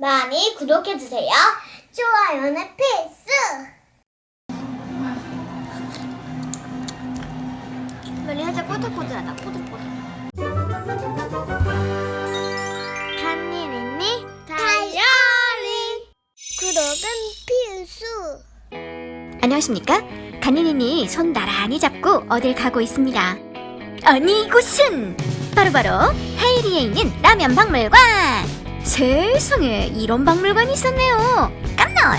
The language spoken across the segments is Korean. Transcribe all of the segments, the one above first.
많이 구독해주세요. 좋아요는 필수! 빨리 하자 꼬들꼬들하다 꼬들꼬들 한일 있니? 다이어리 구독은 필수 안녕하십니까? 간이니니 손 나란히 잡고 어딜 가고 있습니다. 아니 이곳은 바로바로 하이리에 있는 라면 박물관. 세상에 이런 박물관이 있었네요. 깜놀.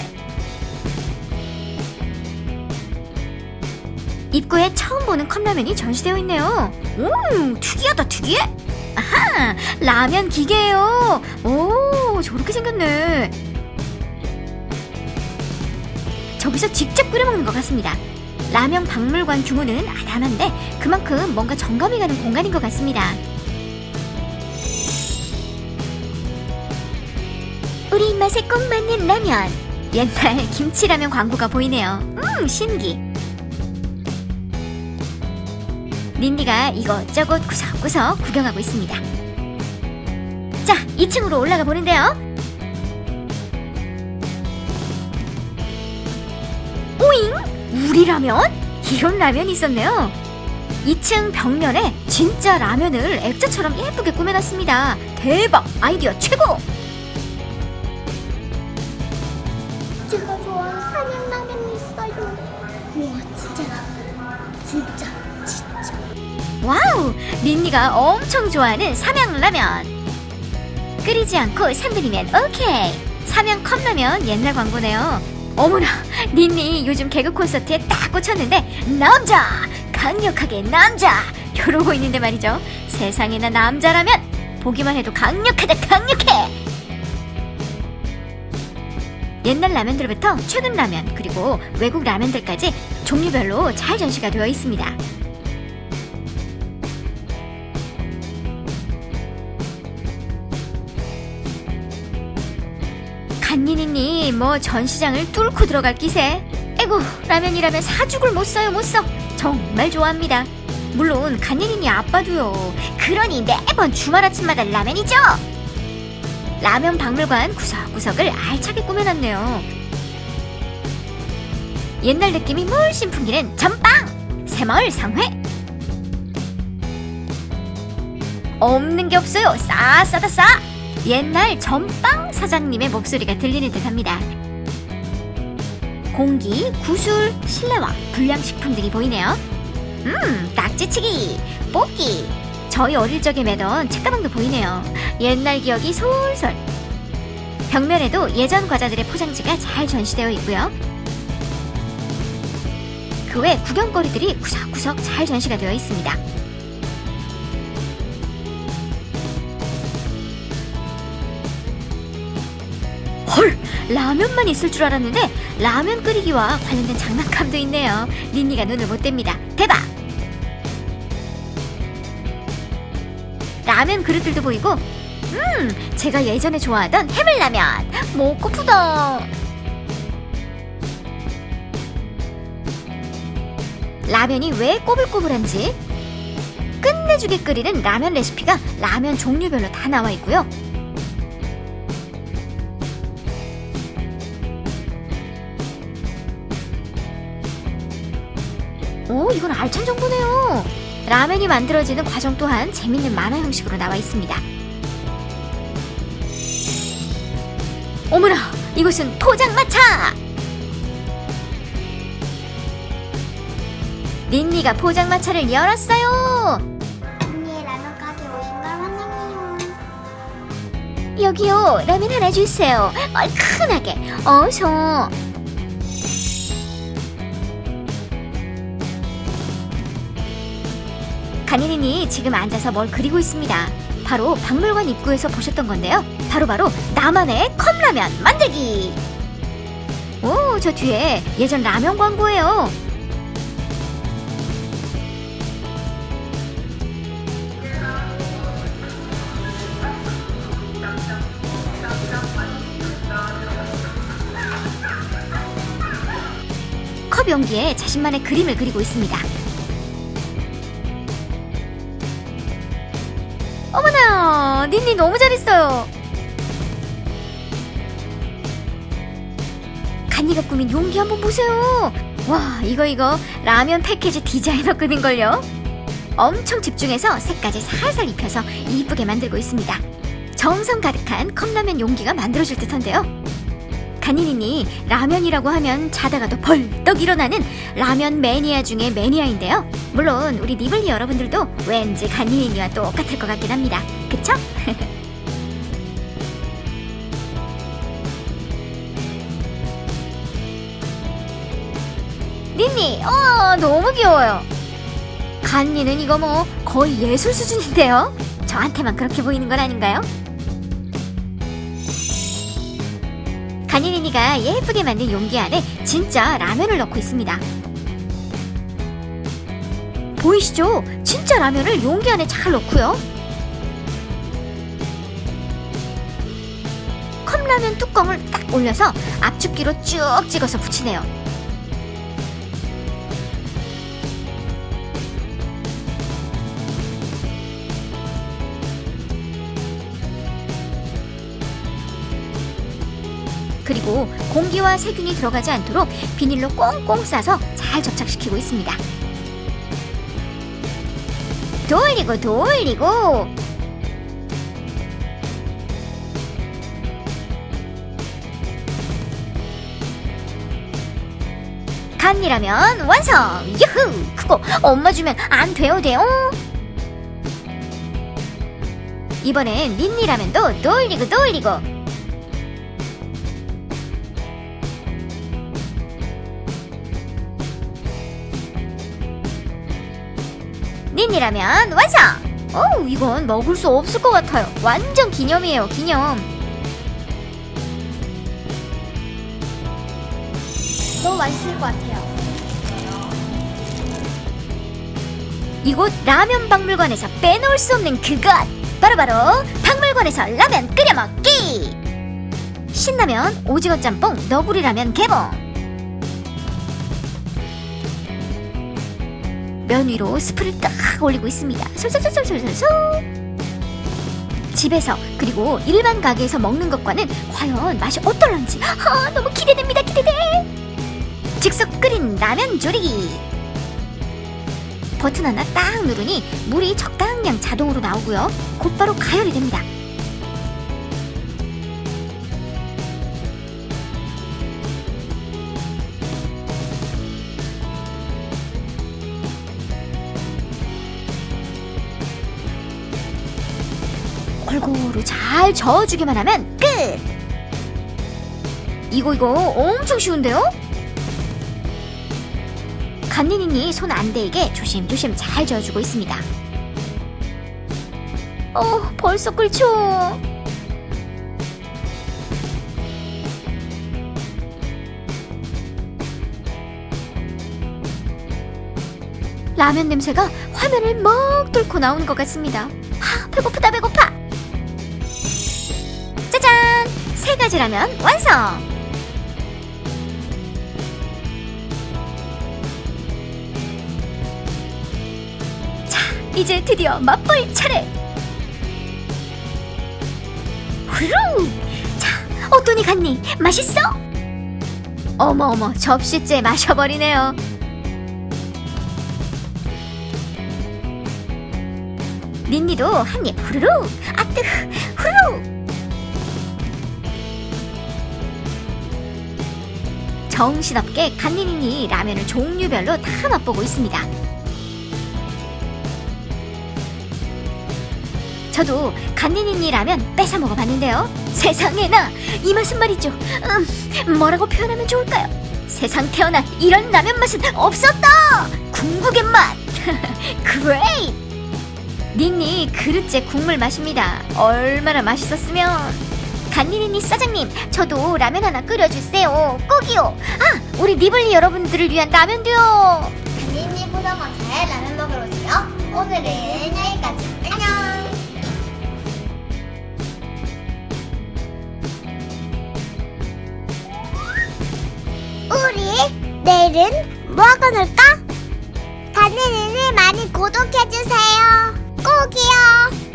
입구에 처음 보는 컵라면이 전시되어 있네요. 오, 특이하다 특이해. 아하, 라면 기계예요. 오, 저렇게 생겼네. 저기서 직접 끓여 먹는 것 같습니다. 라면 박물관 규모는 아담한데 그만큼 뭔가 정감이 가는 공간인 것 같습니다. 우리 입맛에 꼭 맞는 라면. 옛날 김치라면 광고가 보이네요. 음, 신기. 린디가 이것저것 구석구석 구경하고 있습니다. 자, 2층으로 올라가 보는데요. 오잉? 우리 라면? 이런 라면이 있었네요. 2층 벽면에 진짜 라면을 액자처럼 예쁘게 꾸며놨습니다. 대박! 아이디어 최고! 우와 진짜 진짜 진짜 와우! 린니가 엄청 좋아하는 삼양라면. 끓이지 않고 삼그리면 오케이. 삼양 컵라면 옛날 광고네요. 어머나, 린니 요즘 개그 콘서트에 딱 꽂혔는데 남자! 강력하게 남자! 이러고 있는데 말이죠. 세상에나 남자라면 보기만 해도 강력하다 강력해! 옛날 라면들부터 최근 라면 그리고 외국 라면들까지 종류별로 잘 전시가 되어 있습니다. 간니니님 뭐 전시장을 뚫고 들어갈 기세? 에고 라면이라면 사죽을 못 써요 못 써 정말 좋아합니다. 물론 간니니니 아빠도요. 그러니 매번 주말 아침마다 라면이죠 라면 박물관 구석구석을 알차게 꾸며놨네요 옛날 느낌이 물씬 풍기는 전빵 새마을 상회 없는 게 없어요 싸 싸다 싸 옛날 전빵 사장님의 목소리가 들리는 듯 합니다. 공기, 구슬, 실내화, 불량식품 등이 보이네요. 음, 딱지치기, 뽑기. 저희 어릴 적에 매던 책가방도 보이네요. 옛날 기억이 솔솔. 벽면에도 예전 과자들의 포장지가 잘 전시되어 있고요. 그 외 구경거리들이 구석구석 잘 전시가 되어 있습니다. 헐! 라면만 있을 줄 알았는데 라면 끓이기와 관련된 장난감도 있네요. 린니가 눈을 못 뗍니다. 대박! 라면 그릇들도 보이고 음! 제가 예전에 좋아하던 해물라면 먹고 푸다 라면이 왜 꼬불꼬불한지 끝내주게 끓이는 라면 레시피가 라면 종류별로 다 나와 있고요. 오, 이건 알찬 정보네요. 라면이 만들어지는 과정 또한 재밌는 만화 형식으로 나와 있습니다. 어머나, 이곳은 포장마차! 린니가 포장마차를 열었어요. 언니 라면 가게 오신 걸 환영해요 여기요, 라면 하나 주세요. 얼큰하게, 어서. 간이린이 지금 앉아서 뭘 그리고 있습니다. 바로 박물관 입구에서 보셨던 건데요. 바로 바로 나만의 컵라면 만들기. 오, 저 뒤에 예전 라면 광고예요. 컵 용기에 자신만의 그림을 그리고 있습니다. 어머나, 닌닌 너무 잘했어요. 간이가 꾸민 용기 한번 보세요. 와, 이거 이거 라면 패키지 디자이너 꾸민걸요. 엄청 집중해서 색까지 살살 입혀서 이쁘게 만들고 있습니다. 정성 가득한 컵라면 용기가 만들어질 듯한데요. 간이니니 라면이라고 하면 자다가도 벌떡 일어나는 라면 매니아 중에 매니아인데요. 물론 우리 니블리 여러분들도 왠지 간이니니와 똑같을 것 같긴 합니다. 그쵸? 니니, 어 너무 귀여워요. 간니는 이거 뭐 거의 예술 수준인데요. 저한테만 그렇게 보이는 건 아닌가요? 간이니니가 예쁘게 만든 용기 안에 진짜 라면을 넣고 있습니다. 보이시죠? 진짜 라면을 용기 안에 잘 넣고요. 컵라면 뚜껑을 딱 올려서 압축기로 쭉 찍어서 붙이네요. 그리고 공기와 세균이 들어가지 않도록 비닐로 꽁꽁 싸서 잘 접착시키고 있습니다. 돌리고 돌리고 간이라면 완성! 유후! 그거 엄마 주면 안 돼요 돼요? 이번엔 닌니라면도 돌리고 돌리고 닌이라면 완성! 어우 이건 먹을 수 없을 것 같아요. 완전 기념이에요 기념. 너무 맛있을 것 같아요. 이곳 라면 박물관에서 빼놓을 수 없는 그것! 바로바로 박물관에서 라면 끓여 먹기! 신라면 오징어 짬뽕 너구리 라면 개봉 면 위로 스프를 딱 올리고 있습니다. 솔솔솔솔솔솔 집에서 그리고 일반 가게에서 먹는 것과는 과연 맛이 어떨런지. 아, 너무 기대됩니다. 기대돼. 즉석 끓인 라면 조리기 버튼 하나 딱 누르니 물이 적당량 자동으로 나오고요. 곧바로 가열이 됩니다. 골고루 잘 저어주기만 하면 끝! 이거 이거 엄청 쉬운데요? 간니니니 손 안 대게 조심조심 잘 저어주고 있습니다. 어, 벌써 끓죠? 라면 냄새가 화면을 먹 뚫고 나오는 것 같습니다. 아, 배고프다, 배고파! 짜 가지 라면 완성! 이제 드디어 맛볼 차례. 후루! 자, 어떠니 갔니? 맛있어? 어머 어머, 접시째 마셔버리네요. 닌니도 한 입 후루루, 아뜨 후루. 정신없게 간니니니 라면을 종류별로 다 맛보고 있습니다. 저도 간니니니 라면 뺏어 먹어봤는데요. 세상에나 이 맛은 말이죠. 음, 뭐라고 표현하면 좋을까요? 세상 태어난 이런 라면 맛은 없었다. 궁극의 맛. 그레이. 니니 그릇째 국물 마십니다. 얼마나 맛있었으면. 간니니니 사장님, 저도 라면 하나 끓여주세요. 꼭이요. 아, 우리 니블리 여러분들을 위한 라면도요. 간니니 보자마자 라면 먹으러 오세요. 오늘은 여기까지. 안녕. 우리 내일은 뭐 하고 놀까? 간니니를 많이 구독해주세요. 꼭이요.